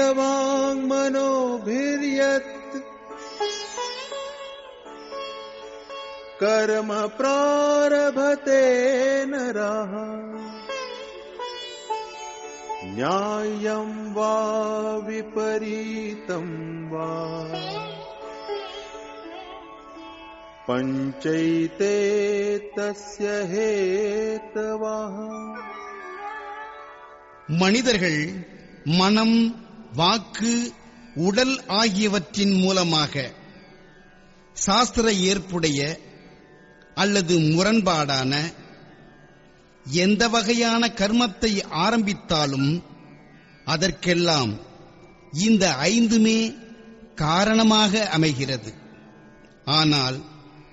शरीरवाङ्मनोभिर्यत् कर्म प्रारभते नरः न्याय्यं वा विपरीतं वा पञ्चैते तस्य हेतवः மனிதர்கள் மனம் வாக்கு உடல் ஆகியவற்றின் மூலமாக சாஸ்திர ஏற்புடைய அல்லது முரண்பாடான எந்த வகையான கர்மத்தை ஆரம்பித்தாலும் அதற்கெல்லாம் இந்த ஐந்துமே காரணமாக அமைகிறது. ஆனால்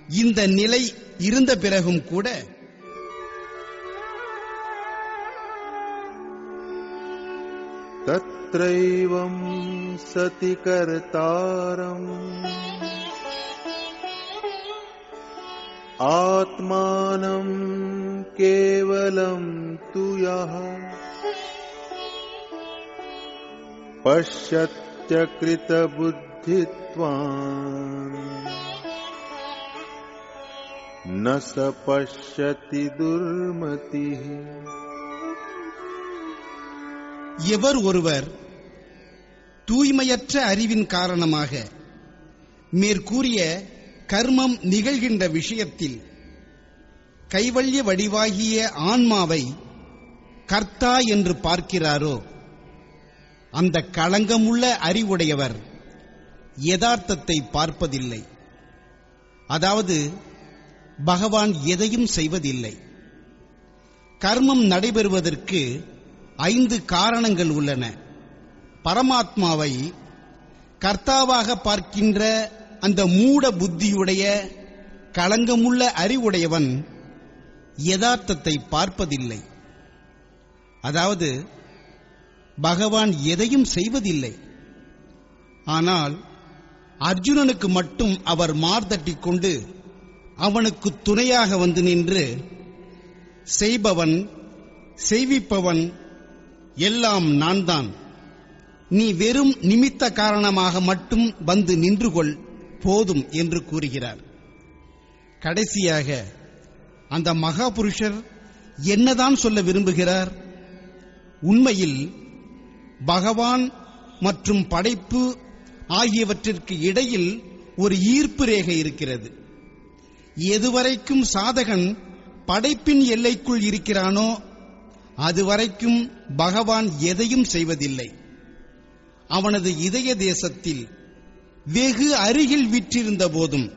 இந்த நிலை இருந்த பிறகும் கூட तत्रैवं सति कर्तारम् आत्मानं केवलं तु यः पश्यत्यकृतबुद्धित्वान्। न स पश्यति दुर्मतिः எவர் ஒருவர் தூய்மையற்ற அறிவின் காரணமாக மேற்கூறிய கர்மம் நிகழ்கின்ற விஷயத்தில் கைவல்ய வடிவாகிய ஆன்மாவை கர்த்தா என்று பார்க்கிறாரோ அந்த களங்கமுள்ள அறிவுடையவர் யதார்த்தத்தை பார்ப்பதில்லை. அதாவது பகவான் எதையும் செய்வதில்லை. கர்மம் நடைபெறுவதற்கு ஐந்து காரணங்கள் உள்ளன. பரமாத்மாவை கர்த்தாவாக பார்க்கின்ற அந்த மூட புத்தியுடைய களங்கமுள்ள அறிவுடையவன் யதார்த்தத்தை பார்ப்பதில்லை. அதாவது பகவான் எதையும் செய்வதில்லை. ஆனால் அர்ஜுனனுக்கு மட்டும் அவர் மார்தட்டிக் கொண்டு அவனுக்கு துணையாக வந்து நின்று செய்பவன் செய்விப்பவன் எல்லாம் நான் தான் நீ வெறும் நிமித்த காரணமாக மட்டும் வந்து நின்று கொள் போதும் என்று கூறுகிறார். கடைசியாக அந்த மகாபுருஷர் என்னதான் சொல்ல விரும்புகிறார்? உண்மையில் பகவான் மற்றும் படைப்பு ஆகியவற்றிற்கு இடையில் ஒரு ஈர்ப்பு ரேகை இருக்கிறது. எதுவரைக்கும் சாதகன் படைப்பின் எல்லைக்குள் இருக்கிறானோ அதுவரைக்கும் பகவான் எதையும் செய்வதில்லை. அவனது இதய தேசத்தில் வெகு அருகில் விற்றிருந்த போதும்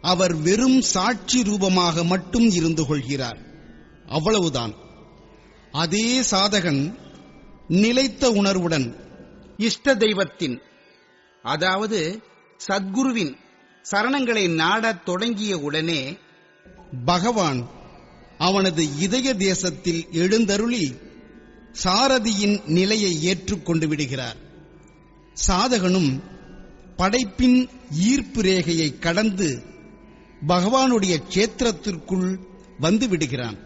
அவர் வெறும் சாட்சி ரூபமாக மட்டும் இருந்து கொள்கிறார். அவ்வளவுதான். அதே சாதகன் நிலைத்த உணர்வுடன் இஷ்ட தெய்வத்தின் அதாவது சத்குருவின் சரணங்களை நாடத் தொடங்கிய உடனே பகவான் அவனது இதய தேசத்தில் எழுந்தருளி சாரதியின் நிலையை ஏற்றுக்கொண்டு விடுகிறார். சாதகனும் படைப்பின் ஈர்ப்பு ரேகையை கடந்து பகவானுடைய கேத்திரத்திற்குள் வந்து விடுகிறான்.